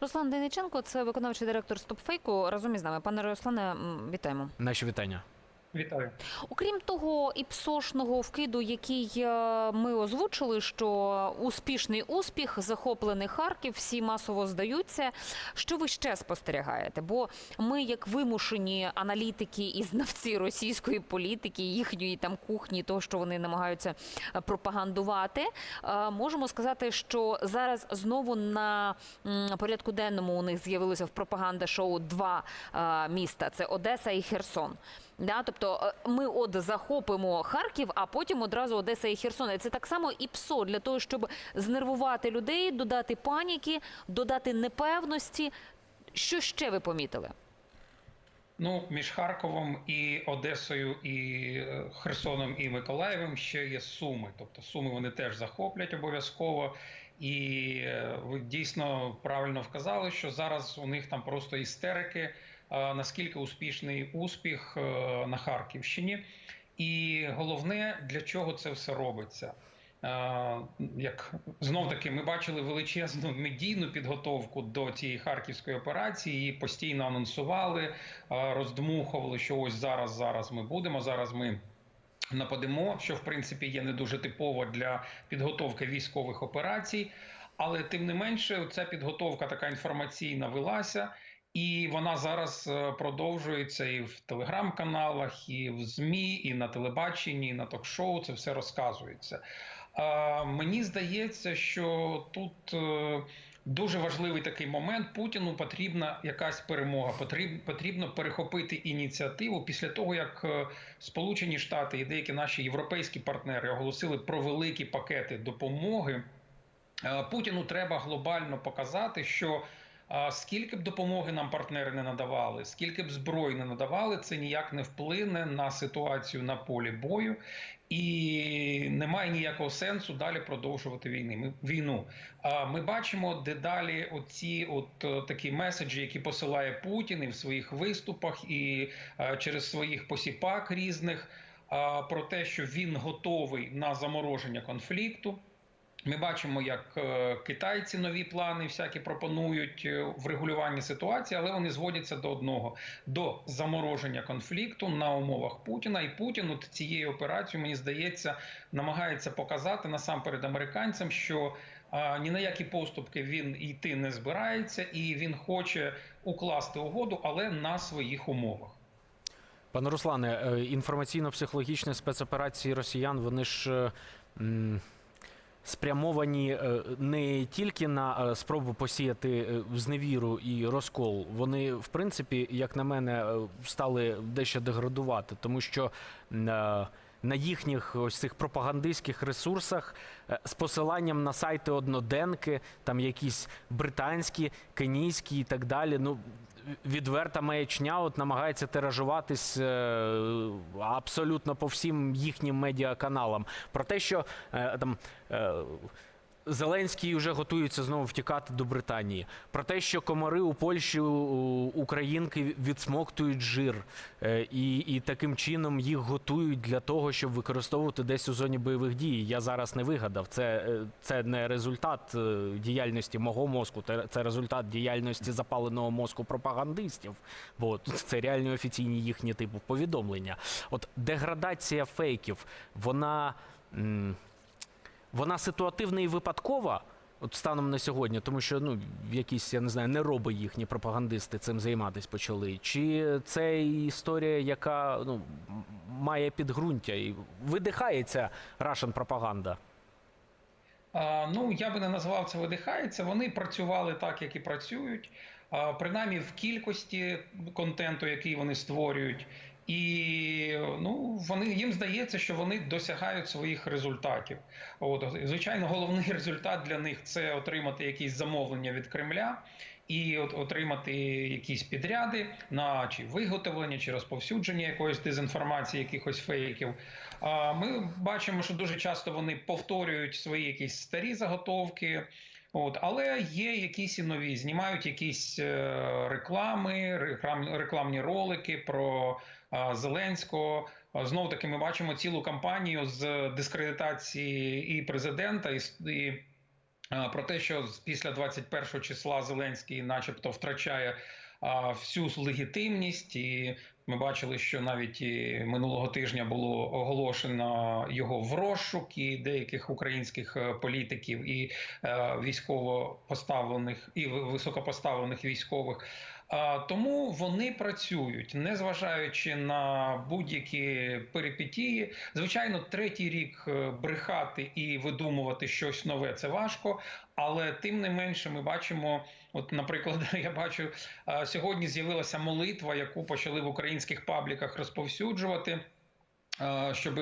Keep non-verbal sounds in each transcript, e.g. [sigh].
Руслан Дениченко, це виконавчий директор Стопфейку. Разом із нами. Пане Руслане, вітаємо. Наші вітання. Вітаю. Окрім того іпсошного вкиду, який е, ми озвучили, що успішний успіх, захоплений Харків, всі масово здаються. Що ви ще спостерігаєте? Бо ми, як вимушені аналітики і знавці російської політики, їхньої там кухні, того, що вони намагаються е, пропагандувати, е, можемо сказати, що зараз знову на порядку денному у них з'явилося в пропаганда шоу два міста: це Одеса і Херсон. Да, тобто е, ми от захопимо Харків, а потім одразу Одеса і Херсон. Це так само і ПСО для того, щоб знервувати людей, додати паніки, додати непевності. Що ще ви помітили? Ну, між Харковом і Одесою, і е, Херсоном і Миколаєвом ще є Суми. Тобто Суми вони теж захоплять обов'язково. І е, ви дійсно правильно вказали, що зараз у них там просто істерики, наскільки успішний успіх е, на Харківщині. І головне, для чого це все робиться. Е, Як знов таки ми бачили величезну медійну підготовку до цієї харківської операції, її постійно анонсували, е, роздмухували, що ось зараз, зараз ми будемо. Зараз ми нападемо, що в принципі є не дуже типово для підготовки військових операцій. Але тим не менше, ця підготовка така інформаційна велася. І вона зараз е, продовжується і в телеграм-каналах, і в ЗМІ, і на телебаченні, і на ток-шоу. Це все розказується. Мені здається, що тут е, дуже важливий такий момент. Путіну потрібна якась перемога. Потріб- Потрібно перехопити ініціативу після того, як е, Сполучені Штати і деякі наші європейські партнери оголосили про великі пакети допомоги. Путіну треба глобально показати, що скільки б допомоги нам партнери не надавали, скільки б зброї не надавали, це ніяк не вплине на ситуацію на полі бою, і немає ніякого сенсу далі продовжувати війни. Ми війну. Ми бачимо дедалі оці от е, такі меседжі, які посилає Путін і в своїх виступах, і е, через своїх посіпак різних. Про те, що він готовий на замороження конфлікту. Ми бачимо, як е, китайці нові плани всякі пропонують е, в регулюванні ситуації, але вони зводяться до одного: до замороження конфлікту на умовах Путіна. І Путін от цією операцією, мені здається, намагається показати насамперед американцям, що а, ні на які поступки він йти не збирається, і він хоче укласти угоду, але на своїх умовах. Пане Руслане, е, інформаційно-психологічні спецоперації росіян, вони ж. Спрямовані е, не тільки на е, спробу посіяти е, зневіру і розкол, вони, в принципі, як на мене, стали дещо деградувати, тому що на їхніх ось цих пропагандистських ресурсах е, з посиланням на сайти одноденки, там якісь британські, кенійські і так далі. Ну відверта маячня от намагається тиражуватись е, абсолютно по всім їхнім медіаканалам. Про те, що е, там. Зеленський вже готується знову втікати до Британії. Про те, що комари у Польщі українки відсмоктують жир, е, і, і таким чином їх готують для того, щоб використовувати десь у зоні бойових дій. Я зараз не вигадав. Це, е, це не результат е, діяльності мого мозку, це, результат діяльності запаленого мозку пропагандистів. Бо це реальні офіційні їхні типу повідомлення. От деградація фейків, вона. Вона ситуативна і випадкова. От станом на сьогодні, тому що ну якісь я не знаю, не роби їхні пропагандисти цим займатися почали. Чи це історія, яка ну має підґрунтя і видихається Russian пропаганда? Ну, я би не назвав це видихається. Вони працювали так, як і працюють, принаймні в кількості контенту, який вони створюють. І ну вони їм здається, що вони досягають своїх результатів. От звичайно, головний [laughs] результат для них це отримати якісь замовлення від Кремля і от отримати якісь підряди на чи виготовлення, чи розповсюдження якоїсь дезінформації, якихось фейків. А ми бачимо, що дуже часто вони повторюють свої якісь старі заготовки. От, але є якісь і нові, знімають якісь е, реклами, реклам, рекламні ролики про Зеленського. Знов таки, ми бачимо цілу кампанію з дискредитації і президента, і, і про те, що після 21 числа Зеленський, начебто, втрачає всю легітимність, і ми бачили, що навіть і минулого тижня було оголошено його в розшук і деяких українських е, політиків і е, військово поставлених і високопоставлених військових. А, Тому вони працюють, незважаючи на будь-які перипетії. Звичайно, третій рік е, брехати і видумувати щось нове це важко, але тим не менше ми бачимо. От, наприклад, [laughs] я бачу сьогодні з'явилася молитва, яку почали в українських пабліках розповсюджувати. Щоб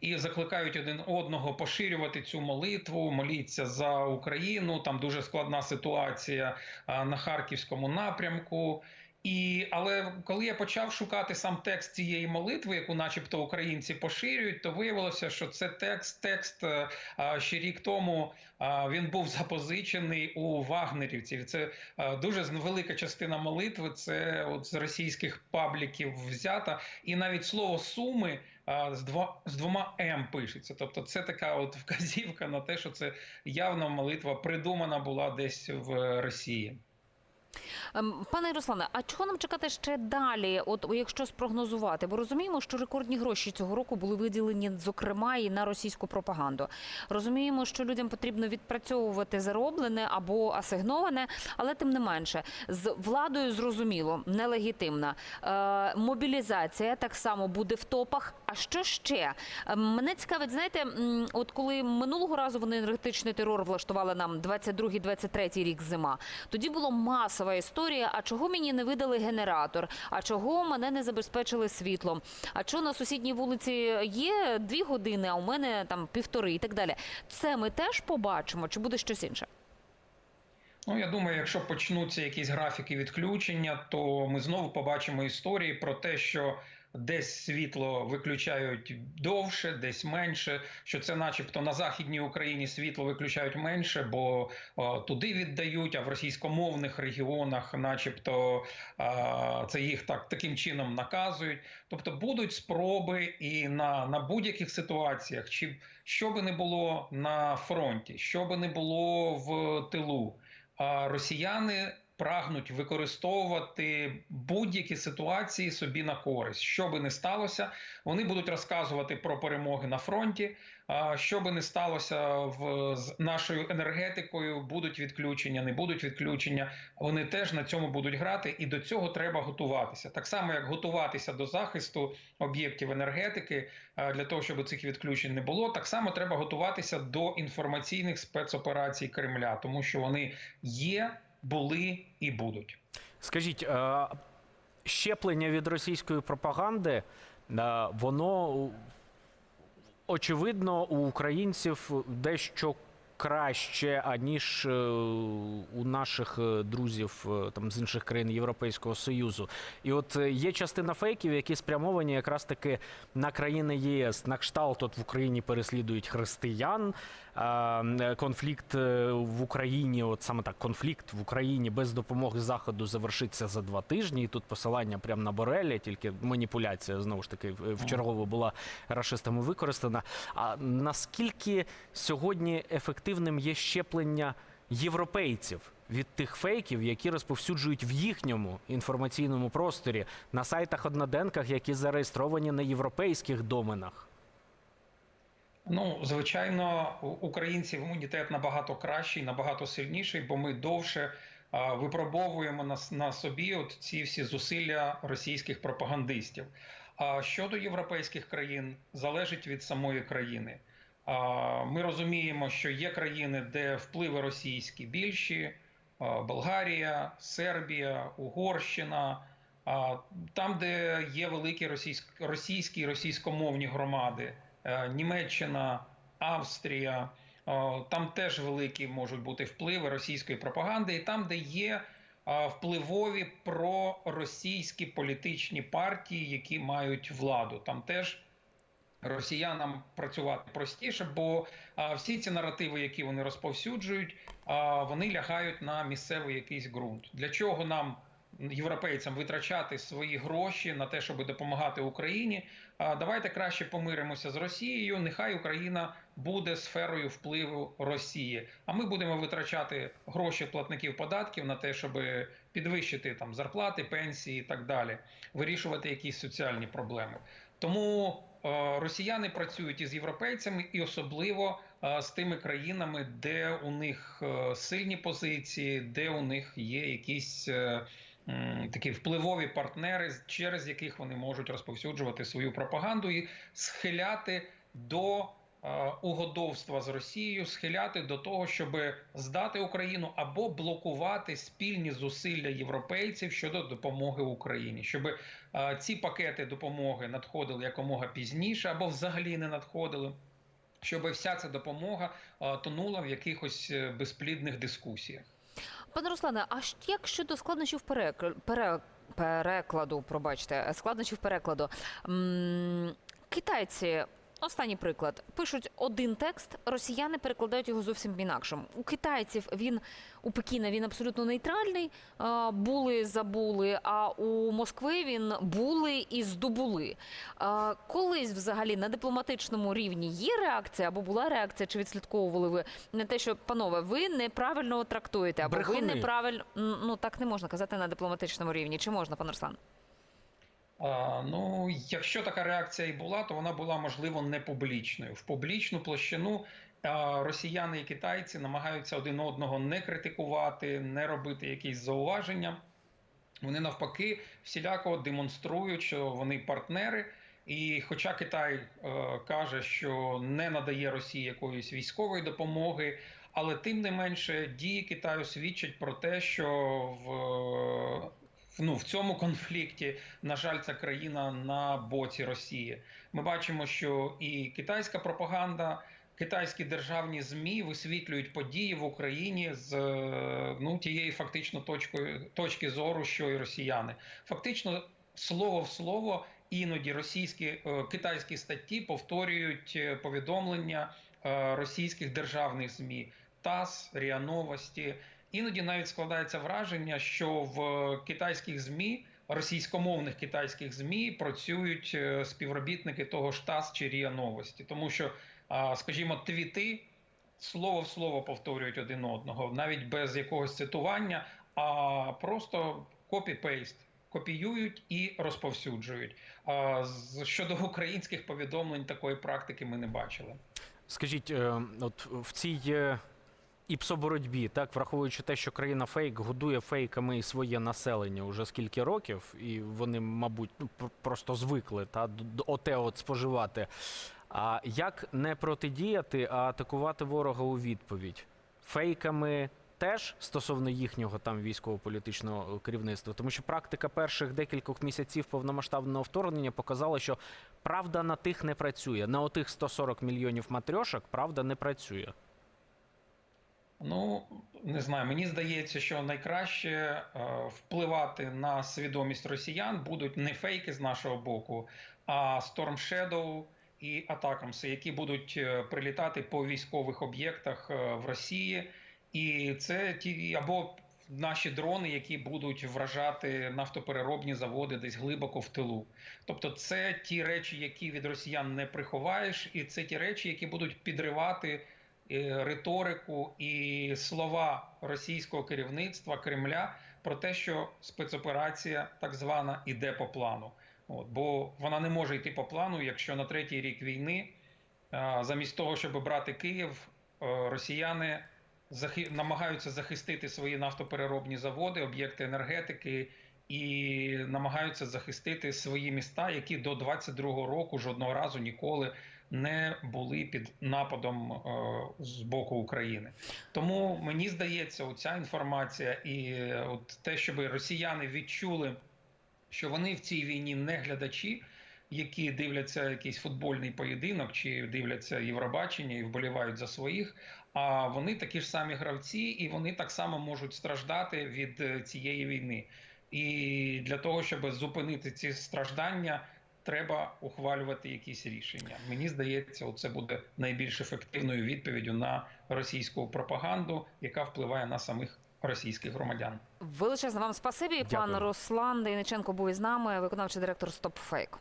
і закликають один одного поширювати цю молитву, моліться за Україну. Там дуже складна ситуація на харківському напрямку. І але коли я почав шукати сам текст цієї молитви, яку, начебто, українці поширюють, то виявилося, що це текст, текст е, ще рік тому він був запозичений у вагнерівців. Це е, дуже велика частина молитви. Це от з російських пабліків взята, і навіть слово суми. З два з двома м пишеться, тобто це така от вказівка на те, що це явно молитва придумана була десь в Росії. Ем, Пане Руслане, а чого нам чекати ще далі? От якщо спрогнозувати, бо розуміємо, що рекордні гроші цього року були виділені, зокрема, і на російську пропаганду. Розуміємо, що людям потрібно відпрацьовувати зароблене або асигноване, але тим не менше, з владою зрозуміло, нелегітимна. Е, мобілізація так само буде в топах. А що ще? Е, Мене цікавить, знаєте, от коли минулого разу вони енергетичний терор влаштували нам 22-23 рік зима, тоді було масова історія. А чого мені не видали генератор? А чого мене не забезпечили світлом? А що на сусідній вулиці є дві години, а у мене там півтори і так далі. Це ми теж побачимо, чи буде щось інше? Ну, я думаю, якщо почнуться якісь графіки відключення, то ми знову побачимо історії про те, що десь світло виключають довше, десь менше. Що це, начебто, на західній Україні світло виключають менше, бо о, туди віддають, а в російськомовних регіонах, начебто, а, це їх так таким чином наказують. Тобто будуть спроби і на, на будь-яких ситуаціях, чи що би не було на фронті, що би не було в тилу. А росіяни прагнуть використовувати будь-які ситуації собі на користь. Що би не сталося, вони будуть розказувати про перемоги на фронті. Що би не сталося в з нашою енергетикою, будуть відключення, не будуть відключення. Вони теж на цьому будуть грати, і до цього треба готуватися. Так само, як готуватися до захисту об'єктів енергетики для того, щоб цих відключень не було. Так само треба готуватися до інформаційних спецоперацій Кремля, тому що вони є, були і будуть. Скажіть, е, щеплення від російської пропаганди, е, воно очевидно у українців дещо краще, аніж е, у наших е, друзів е, там з інших країн Європейського Союзу. І от є частина фейків, які спрямовані якраз таки на країни ЄС. На кшталт от в Україні переслідують християн. Конфлікт в Україні, от саме так, конфлікт в Україні без допомоги заходу завершиться за два тижні. І тут посилання прямо на Бореля, тільки маніпуляція знову ж таки в- вчергово була рашистами використана. А наскільки сьогодні ефективним є щеплення європейців від тих фейків, які розповсюджують в їхньому інформаційному просторі на сайтах одноденках, які зареєстровані на європейських доменах? Ну, звичайно, у українців імунітет набагато кращий, набагато сильніший, бо ми довше а, випробовуємо на, на собі от ці всі зусилля російських пропагандистів. А щодо європейських країн, залежить від самої країни. Ми розуміємо, що є країни, де впливи російські більші: Болгарія, Сербія, Угорщина. Там, де є великі російськ, російські і російськомовні громади, е, Німеччина, Австрія, там теж великі можуть бути впливи російської пропаганди, і там, де є впливові проросійські політичні партії, які мають владу, там теж. Росіянам працювати простіше, бо а, всі ці наративи, які вони розповсюджують, а, вони лягають на місцевий якийсь ґрунт. Для чого нам європейцям витрачати свої гроші на те, щоб допомагати Україні. А давайте краще помиримося з Росією. Нехай Україна буде сферою впливу Росії. А ми будемо витрачати гроші платників податків на те, щоб підвищити там зарплати, пенсії і так далі, вирішувати якісь соціальні проблеми. Тому росіяни працюють із європейцями і особливо е, з тими країнами, де у них е, сильні позиції, де у них є якісь. е, Такі впливові партнери, через яких вони можуть розповсюджувати свою пропаганду і схиляти до е, угодовства з Росією, схиляти до того, щоб здати Україну або блокувати спільні зусилля європейців щодо допомоги Україні, щоб е, ці пакети допомоги надходили якомога пізніше, або взагалі не надходили. Щоб вся ця допомога е, тонула в якихось е, безплідних дискусіях. Пане Руслане, а як щодо складнощів перек... пере... перекладу, пробачте, складнощів перекладу? М, Китайці. Останній приклад пишуть один текст, росіяни перекладають його зовсім інакшим. У китайців він у Пекіна він абсолютно нейтральний. Були забули. А у Москви він були і здобули. Колись взагалі на дипломатичному рівні є реакція або була реакція, чи відслідковували ви на те, що панове, ви неправильно трактуєте, або Брехуни. ви неправильно ну так не можна казати на дипломатичному рівні. Чи можна, пане Руслан? Ну, якщо така реакція і була, то вона була можливо не публічною. В публічну площину росіяни і китайці намагаються один одного не критикувати, не робити якісь зауваження. Вони навпаки всіляко демонструють, що вони партнери. І хоча Китай е, каже, що не надає Росії якоїсь військової допомоги, але тим не менше дії Китаю свідчать про те, що в- ну, в цьому конфлікті, на жаль, ця країна на боці Росії. Ми бачимо, що і китайська пропаганда. Китайські державні змі висвітлюють події в Україні з е, ну тієї фактично точкою точки зору, що і росіяни. Фактично, слово в слово, іноді російські е, китайські статті повторюють е, повідомлення російських державних змі ТАСС, РІА Новості. Іноді навіть складається враження, що в китайських змі. Російськомовних китайських змі працюють е, співробітники того ж ТАСС чи РІА Новості, тому що скажімо, твіти слово в слово повторюють один одного, навіть без якогось цитування, а просто копі-пейст. Копіюють і розповсюджують. Щодо українських повідомлень такої практики ми не бачили. Скажіть, е, от в цій е, іпсоборотьбі, так враховуючи те, що країна фейк годує фейками і своє населення уже скільки років, і вони, мабуть, ну просто звикли та оте от споживати. А як не протидіяти, а атакувати ворога у відповідь? Фейками теж стосовно їхнього там військово-політичного керівництва, тому що практика перших декількох місяців повномасштабного вторгнення показала, що правда на тих не працює. На отих 140 мільйонів матрьошок правда не працює. Ну не знаю. Мені здається, що найкраще е, впливати на свідомість росіян будуть не фейки з нашого боку, а Storm Shadow і Атакамси, які будуть е, прилітати по військових об'єктах е, в Росії, і це ті або наші дрони, які будуть вражати нафтопереробні заводи десь глибоко в тилу. Тобто, це ті речі, які від росіян не приховаєш, і це ті речі, які будуть підривати риторику і слова російського керівництва Кремля про те, що спецоперація так звана іде по плану. От, бо вона не може йти по плану, якщо на третій рік війни, е, замість того, щоб брати Київ, е, росіяни намагаються захистити свої нафтопереробні заводи, об'єкти енергетики і намагаються захистити свої міста, які до 22-го року жодного разу ніколи не були під нападом е, з боку України. Тому мені здається, оця інформація і от те, щоб росіяни відчули, що вони в цій війні не глядачі. Які дивляться якийсь футбольний поєдинок, чи дивляться Євробачення і вболівають за своїх, а вони такі ж самі гравці, і вони так само можуть страждати від е, цієї війни. І для того, щоб зупинити ці страждання, треба ухвалювати якісь рішення. Мені здається, це буде найбільш ефективною відповіддю на російську пропаганду, яка впливає на самих російських громадян. Величезне вам спасибі. Пан Дякую. Руслан Дейниченко був із нами, виконавчий директор StopFake.